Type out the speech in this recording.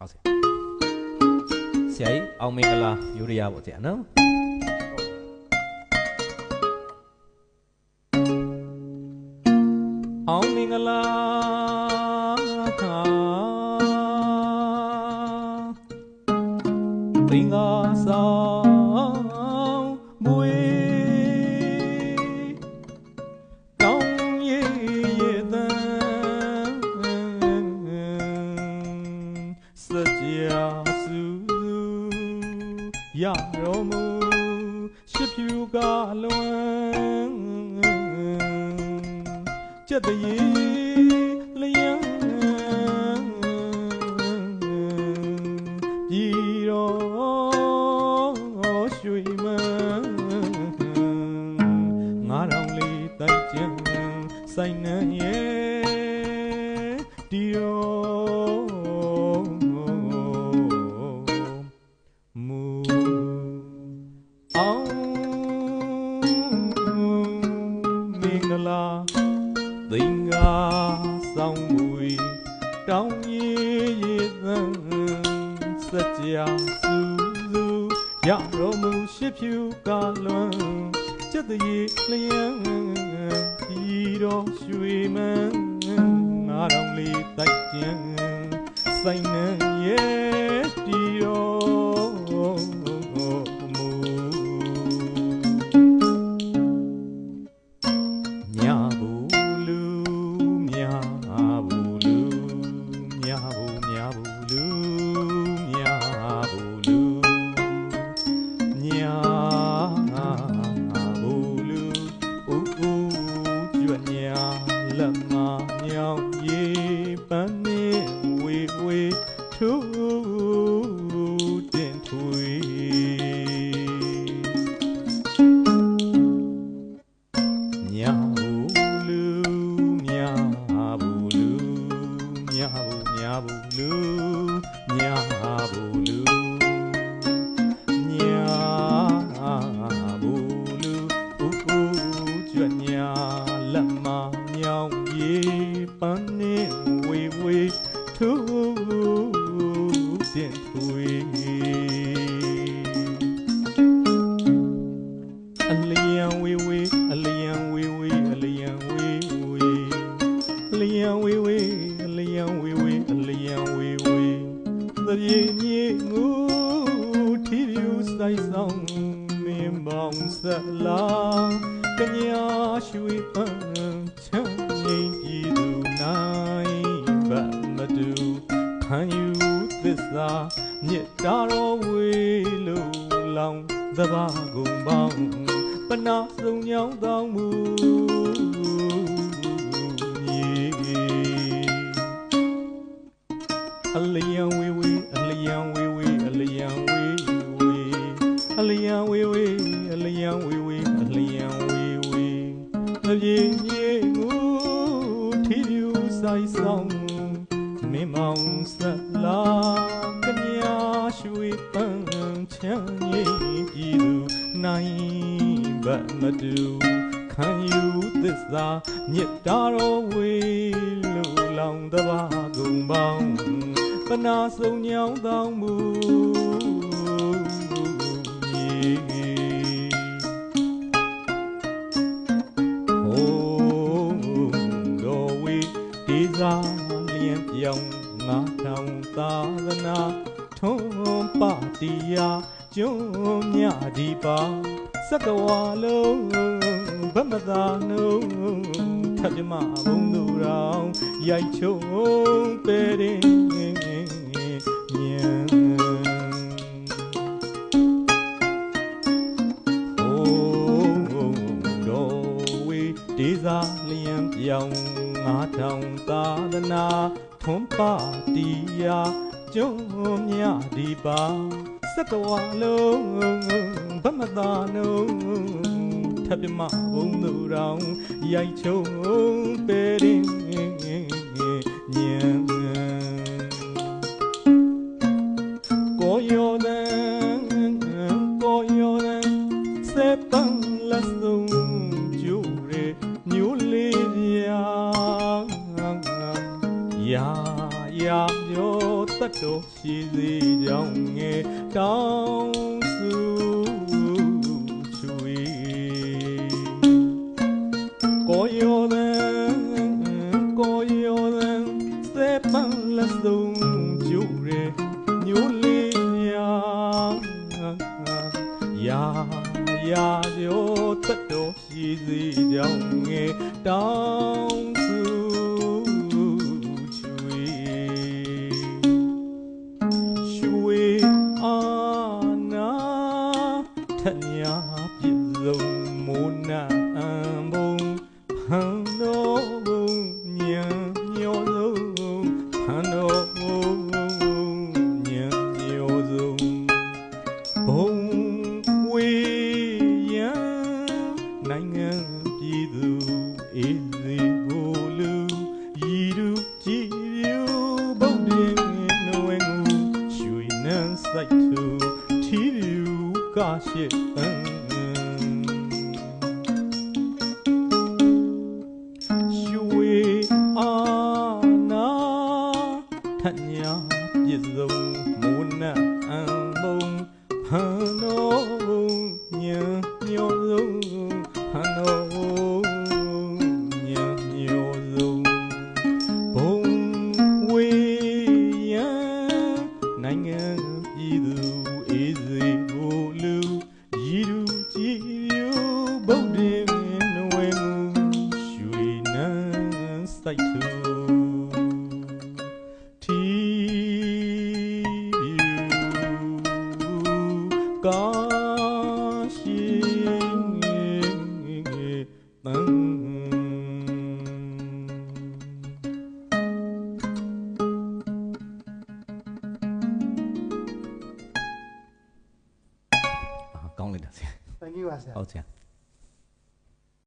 ဟုတ်ဆရာဆရာကြီးအောင်မင်္ဂလာယူရရပါဆရာနော်အောင်မင်္ဂလာ ကျက်တရေလျံပြည်တော်ရွှေမန်းငါတော်လေးတိုက်ကြံဆိုင်နှံရဲ့ တောင်းရည်ရည်သံစကြစုစုရတော်မူရှိဖြူကလွန်ကျက်တရေလျံဒီတော်ရွှေမန်းငါတော်လေးတိုက်ကြံဆိုင်နှံရဲ့ ညာဘူးညာဘူးလူညာဘူးလူညာဘူးလူဥဥကျွတ်ညာလက်မမြောင်ရေပန်းနေဝေဝေထူတင်ထွေအလျံဝေဝေအလျံဝေဝေအလျံဝေဝေအလျံဝေဝေ သပြေမြေငူထီပြူဆိုင်ဆောင်မင်းပေါင်းဆက်လာကညာရွှေပန်းချမ်းငိမ့်ပြည်သူနိုင်ဘတ်မတူခံယူသစ္စာမြစ်တာတော်ဝေလို့လောင်သဘာကုန်ပေါင်းပနာစုံညောင်းတောင်းမူ အလျံဝေဝေအလျံဝေဝေသပြေမြေငူထီပြူဆိုင်ဆောင်မင်းမောင်ဆက်လာကညာရွှေပန်းချမ်းရင်ပြည်သူနိုင်ဘတ်မတူခံယူသစ္စာမြစ်တာတော်ဝေလူလောင်တဘာကုန်ပေါင်းပနာစုံညောင်းတောင်းမူ သနာထုံးပတိယကျွမ်းမြဒီပါစကဝါလုံးဗမသာနှုံးထပ်ပြမဘုံသူတော်ရိုက်ချုံပဲရင်မြန်ဟိုးတော်ဝေဒေသာလျံပြောင်းငါထောင်သာသနာထွန်ပါတီယာ ကျွန်းမြဒီပါစကဝါလုံးဗမသာနုံထပ်ပြမဘုံသူတော်ရိုက်ချုံပေရင်ညံ ကိုယောဒံကိုယောဒံစေပန်းလက်စုံကျူရဲမျိုးလေးပြာရာရာ sát đồ chỉ gì dòng nghe trong su chui có yêu nên, có yêu nên sẽ bằng là dùng chủ rê nhu li nhà ya ya yo tất đồ chỉ gì dòng nghe trong su thân à, à, nhà biết dùng muốn à bông hàng nó bông nhà nhỏ dùng hàng nó bông nhà nhỏ dùng bông quê nhà nành chỉ dù ít gì cô lưu? Gì được chỉ yêu bông đêm nó anh ngu chuối nắng sạch thương 가시 Shui ana thanya dizum muna ang bung hano nhớ nhớ dung hano 讲你就先。Thank you，阿 Sir。好，这样。